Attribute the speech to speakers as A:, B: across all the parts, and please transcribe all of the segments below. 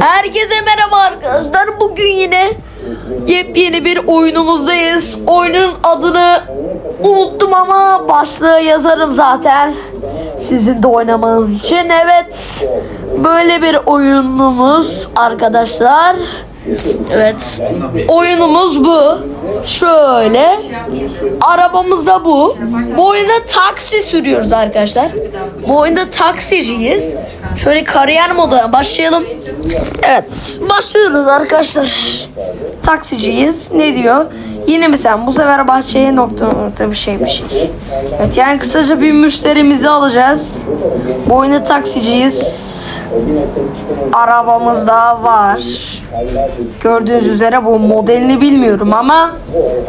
A: Herkese merhaba arkadaşlar. Bugün yine yepyeni bir oyunumuzdayız. Oyunun adını unuttum ama başlığı yazarım zaten. Sizin de oynamanız için. Evet. Böyle bir oyunumuz arkadaşlar. Evet. Oyunumuz bu. Şöyle. Arabamız da bu. Bu oyunda taksi sürüyoruz arkadaşlar. Bu oyunda taksiciyiz. Şöyle kariyer moduna başlayalım. Evet. Başlıyoruz arkadaşlar. Taksiciyiz. Ne diyor? Yine mi sen? Bu sefer bahçeye nokta nokta bir şey bir şey. Evet yani kısaca bir müşterimizi alacağız. Bu oyunda taksiciyiz. Arabamız da var. Gördüğünüz üzere bu modelini bilmiyorum ama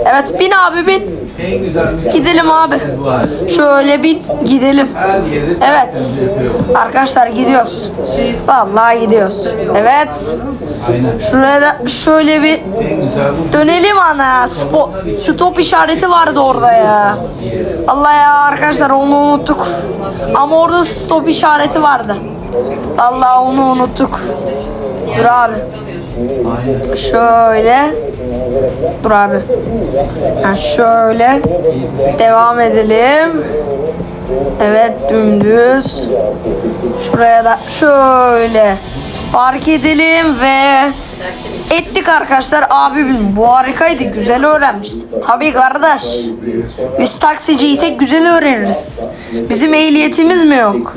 A: Evet bin abi bin. Gidelim abi. Şöyle bin gidelim. Evet. Arkadaşlar gidiyoruz. Vallahi gidiyoruz. Evet. Şuraya da şöyle bir dönelim ana. Spo- stop işareti vardı orada ya. Allah ya arkadaşlar onu unuttuk. Ama orada stop işareti vardı. Allah onu unuttuk. Dur abi. Şöyle. Dur abi. Ha, şöyle. Devam edelim. Evet dümdüz. Şuraya da şöyle park edelim ve ettik arkadaşlar abim bu harikaydı güzel öğrenmiş. Tabii kardeş. Biz taksiciysek güzel öğreniriz. Bizim ehliyetimiz mi yok?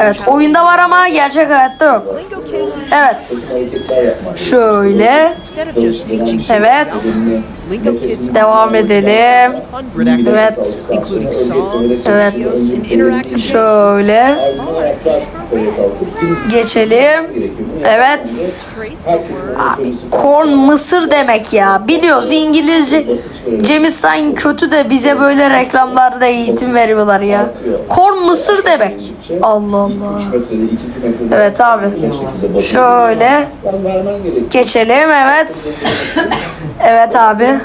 A: Evet oyunda var ama gerçek hayatta yok. Evet. Şöyle. Evet. Devam edelim.
B: 100 activities,
A: Evet. Evet. Şöyle. Geçelim. Evet.
B: word
A: Korn mısır demek ya. Biliyoruz İngilizce. Cemiz Sayın kötü de bize böyle reklamlarda eğitim veriyorlar ya. Korn mısır demek. Allah Allah. Evet abi. Şöyle geçelim evet. Evet abi.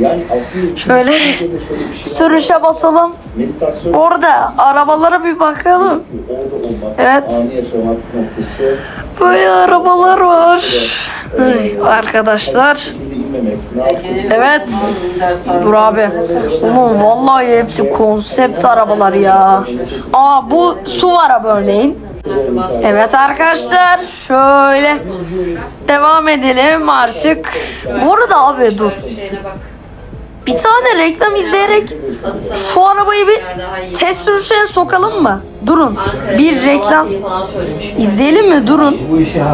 C: Yani aslında
A: Şöyle
C: şöyle bir şey
A: sürüşe basalım.
C: meditasyon
A: Orada arabalara bir bakalım.
C: orada olmak,
A: Evet.
C: anı yaşamak noktası
A: Böyle arabalar var. Ay, arkadaşlar. Evet. Dur abi. Oğlum vallahi hepsi konsept arabalar ya. Aa bu su araba örneğin. Evet arkadaşlar şöyle devam edelim artık. Bu arada abi dur. Bir tane reklam izleyerek şu arabayı bir test sürüşüne sokalım mı? Durun. Bir reklam izleyelim mi? Durun.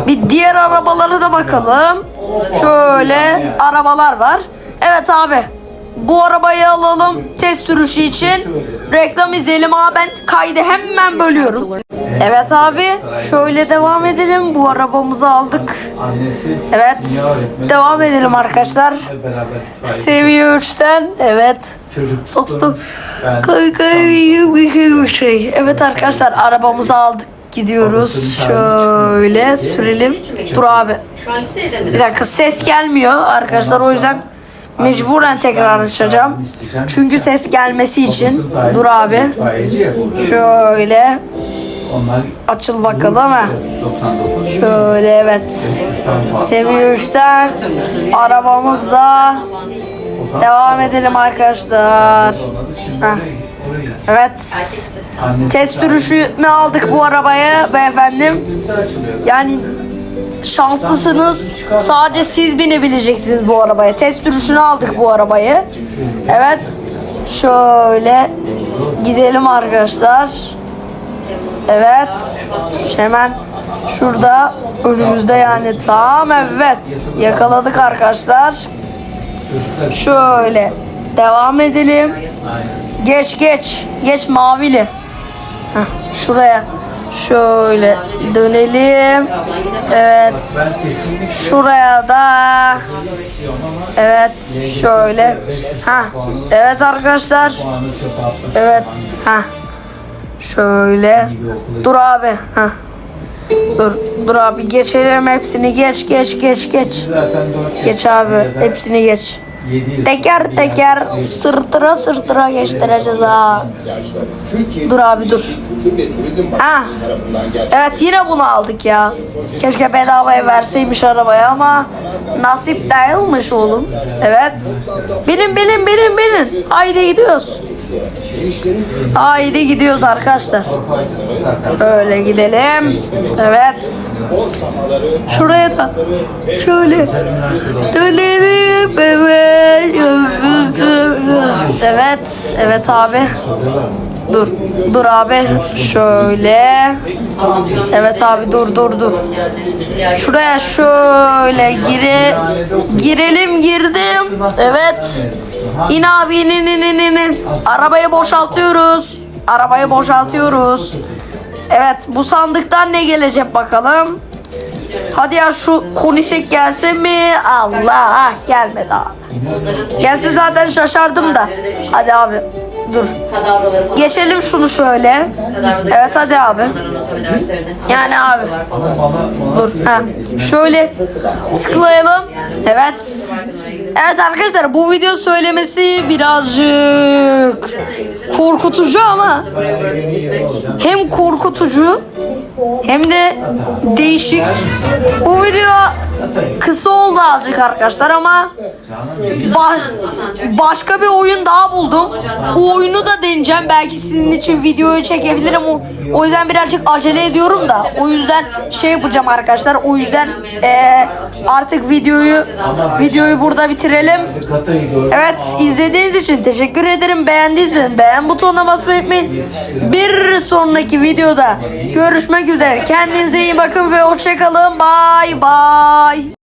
A: Bir diğer arabalara da bakalım. Şöyle arabalar var. Evet abi. Bu arabayı alalım test sürüşü için. Reklam izleyelim ama ben kaydı hemen bölüyorum. Evet abi. Şöyle devam edelim. Bu arabamızı aldık. Evet. Devam edelim arkadaşlar. Seviye 3'ten. Evet. Dostum. Kay kay şey. Evet arkadaşlar arabamızı aldık. Gidiyoruz. Şöyle sürelim. Dur abi. Bir dakika ses gelmiyor arkadaşlar o yüzden mecburen tekrar açacağım. Çünkü ses gelmesi için. Dur abi. Şöyle açıl bakalım ha.
D: 99.
A: Şöyle evet. Seviye 3'ten arabamızla devam edelim arkadaşlar.
D: Oraya.
A: Evet. Test sürüşünü aldık bu arabaya beyefendim. Yani şanslısınız. Sadece siz binebileceksiniz bu arabaya. Test sürüşünü aldık bu arabayı. Evet. Şöyle gidelim arkadaşlar. Evet. Hemen şurada önümüzde yani tam evet yakaladık arkadaşlar. Şöyle devam edelim. Geç geç. Geç mavili. Heh, şuraya. Şöyle dönelim. Evet. Şuraya da evet şöyle. Ha. Evet arkadaşlar. Evet. Ha. Şöyle. Dur abi. Ha. Dur. Dur abi geçelim hepsini geç geç geç geç. Geç abi hepsini geç.
D: 7 yıl.
A: teker teker sırtıra sırtıra geçtireceğiz ha. Dur abi dur. Ha. Evet yine bunu aldık ya. Keşke bedavaya verseymiş arabaya ama nasip değilmiş oğlum. Evet. Binin binin binin binin. Haydi gidiyoruz. Haydi gidiyoruz arkadaşlar. Şöyle gidelim. Evet. Şuraya da şöyle dönelim evet. Evet, evet abi. Dur, dur abi. Şöyle. Evet abi dur dur dur. Şuraya şöyle gire girelim girdim. Evet. İn abi in in in in in. Arabayı boşaltıyoruz. Arabayı boşaltıyoruz. Evet bu sandıktan ne gelecek bakalım. Hadi ya şu konisek gelsin mi? Allah gelmedi abi. Gelse zaten şaşardım da. Hadi abi dur. Geçelim şunu şöyle. Evet hadi abi. Yani abi. Dur. Ha. Şöyle tıklayalım. Evet. Evet arkadaşlar bu video söylemesi birazcık korkutucu ama hem korkutucu hem de değişik. Bu video kısa oldu azıcık arkadaşlar ama ba- başka bir oyun daha buldum. O oyunu da deneyeceğim. Belki sizin için videoyu çekebilirim. O, yüzden birazcık acele ediyorum da. O yüzden şey yapacağım arkadaşlar. O yüzden eee, artık videoyu videoyu burada bitirelim. Evet izlediğiniz için teşekkür ederim. Beğendiyseniz beğen butonuna basmayı unutmayın. Bir sonraki videoda görüşmek üzere. Kendinize iyi bakın ve hoşçakalın. Bye bye. Ay